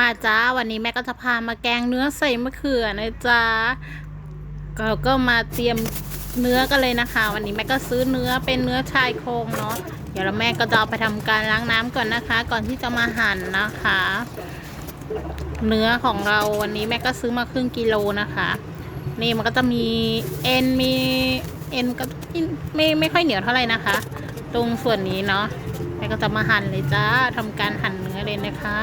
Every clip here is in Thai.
มาจ้าวันนี้แม่ก็จะพามาแกงเนื้อใส่มะเขือนะจ้าเราก็มาเตรียมเนื้อกันเลยนะคะ วันนี้แม่ก็ซื้อเนื้อเป็นเนื้อชายโครงเนาะเดี๋ยวเราแม่ก็จะเอาไปทำการล้างน้ำก่อนนะคะ ก่อนที่จะมาหั่นนะคะ เนื้อของเราวันนี้แม่ก็ซื้อมาครึ่งกิโลนะคะ นี่มันก็จะมีเอ็นมีเอ็นก็ไม่ไม่ค่อยเหนียวเท่าไหร่นะคะ ตรงส่วนนี้เนาะแม่ก็จะมาหั่นเลยจ้าทำการหั่นเนื้อเลยนะคะ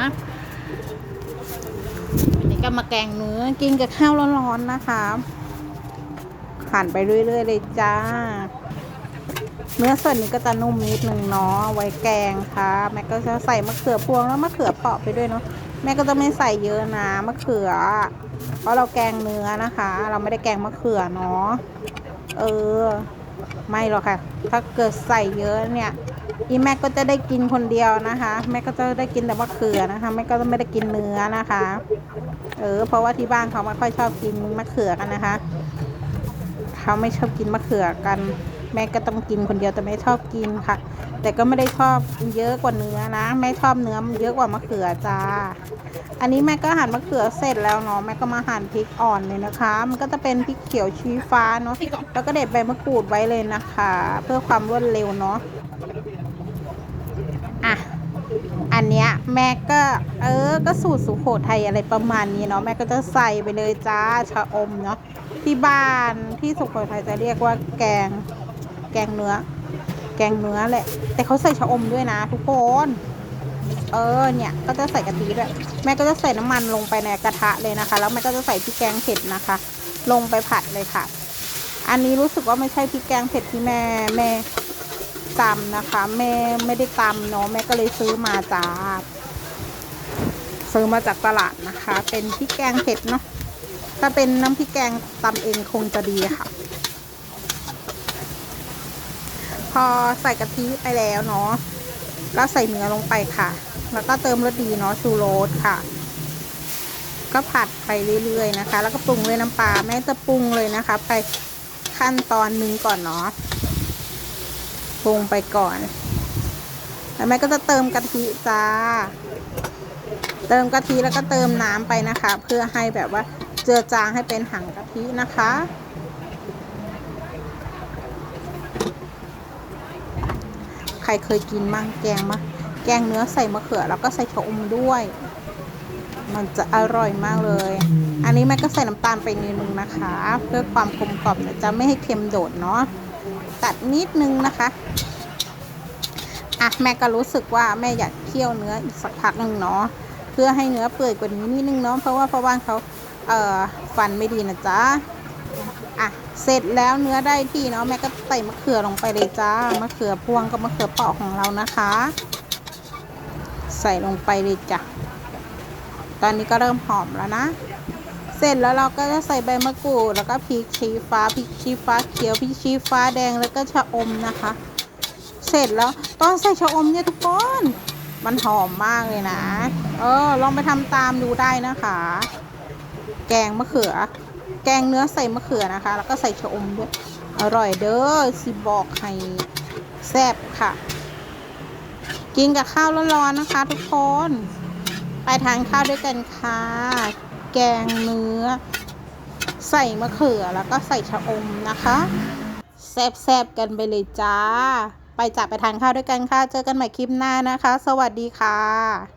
วันนี้ก็มาแกงเนื้อกินกับข้าวร้อนๆนะคะหั่นไปเรื่อยๆเลยจ้า เนื้อส่วนนี้ก็จะนุ่มนิดนึงเนาะไว้แกงค่ะ แม่ก็จะใส่มะเขือพวงแล้วมะเขือเปาะไปด้วยเนาะแม่ก็จะไม่ใส่เยอะนะมะเขือ เพราะเราแกงเนื้อนะคะ เราไม่ได้แกงมะเขือเนาะเออ ไม่หรอกค่ะ ถ้าเกิดใส่เยอะเนี่ย อีแม่ก็จะได้กินคนเดียวนะคะ แม่ก็จะได้กินแต่มะเขือนะคะแม่ก็ไม่ได้กินเนื้อนะคะ เออ เพราะว่าที่บ้านเขาไม่ค่อยชอบกินมะเขือกันนะคะเขาไม่ชอบกินมะเขือกัน แม่ก็ต้องกินคนเดียวแต่ไม่ชอบกินค่ะ แต่ก็ไม่ได้ชอบเยอะกว่าเนื้อนะแม่ชอบเนื้อเยอะกว่ามะเขือจ้า อันนี้แม่ก็หั่นมะเขือเสร็จแล้วเนาะแม่ก็มาหั่นพริกอ่อนเลยนะคะ มันก็จะเป็นพริกเขียวชี้ฟ้าเนาะแล้วก็เด็ดใบมะกรูดไว้เลยนะคะ เพื่อความรวดเร็วเนาะ อันเนี้ยแม่ก็เออก็สูตรสุโขทัยอะไรประมาณนี้เนาะแม่ก็จะใส่ไปเลยจ้าชะอมเนาะที่บ้านที่สุโขทัยจะเรียกว่าแกงแกงเนื้อ แกงเนื้อแหละ แต่เขาใส่ชะอมด้วยนะ ทุกคนเออเนี่ยก็จะใส่กะทิด้วยแม่ก็จะใส่น้ำมันลงไปในกระทะเลยนะคะ แล้วแม่ก็จะใส่พริกแกงเผ็ดนะคะ ลงไปผัดเลยค่ะ อันนี้รู้สึกว่าไม่ใช่พริกแกงเผ็ดที่แม่แม่ ตำนะคะ แม่ไม่ได้ตำเนาะแม่ก็เลยซื้อมาจ้าซื้อมาจากตลาดนะคะ เป็นพริกแกงเผ็ดเนาะถ้าเป็นน้ำพริกแกงตำเองคงจะดีค่ะ พอใส่กะทิไปแล้วเนาะแล้วใส่เนื้อลงไปค่ะ แล้วก็เติมรสดีเนาะชูโรสค่ะ ก็ผัดไปเรื่อยๆนะคะ แล้วก็ปรุงด้วยน้ำปลาแม่จะปรุงเลยนะคะ ไปขั้นตอนหนึ่งก่อนเนาะ ปรุงไปก่อนแล้วแม่ก็จะเติมกะทิจ้า เติมกะทิแล้วก็เติมน้ำไปนะคะ เพื่อให้แบบว่าเจือจางให้เป็นหังกะทินะคะ ใครเคยกินมั่งแกงมะแกงเนื้อใส่มะเขือแล้วก็ใส่ชะอมด้วย มันจะอร่อยมากเลย อันนี้แม่ก็ใส่น้ำตาลไปนิดนึงนะคะ เพื่อความกลมกล่อมจะไม่ให้เค็มโดดเนาะ ตัดนิดนึงนะคะอะแม่ก็รู้สึกว่าแม่อยากเคี่ยวเนื้ออีกสักพักหนึ่งเนาะเพื่อให้เนื้อเปื่อยกว่านี้นิดนึงเนาะเพราะว่าพ่อบ้านเขาเอ่อฟันไม่ดีนะจ๊ะอะเสร็จแล้วเนื้อได้ที่เนาะแม่ก็ใส่มะเขือลงไปเลยจ้ามะเขือพวงกับมะเขือเปาะของเรานะคะ ใส่ลงไปเลยจ้ะตอนนี้ก็เริ่มหอมแล้วนะ เสร็จแล้วเราก็จะใส่ใบมะกรูดแล้วก็พริกชี้ฟ้าพริกชี้ฟ้าเขียวพริกชี้ฟ้าแดงแล้วก็ชะอมนะคะ เสร็จแล้วตอนใส่ชะอมเนี่ยทุกคนมันหอมมากเลยนะ เออ ลองไปทำตามดูได้นะคะ แกงมะเขือ แกงเนื้อใส่มะเขือนะคะ แล้วก็ใส่ชะอมด้วย อร่อยเด้อสิบอกให้แซ่บค่ะ กินกับข้าวร้อนๆนะคะ ทุกคน ไปทานข้าวด้วยกันค่ะ แกงเนื้อ ใส่มะเขือแล้วก็ใส่ชะอมนะคะ แซ่บๆกันไปเลยจ้า ไปจับไปทานข้าวด้วยกันค่ะ เจอกันใหม่คลิปหน้านะคะ สวัสดีค่ะ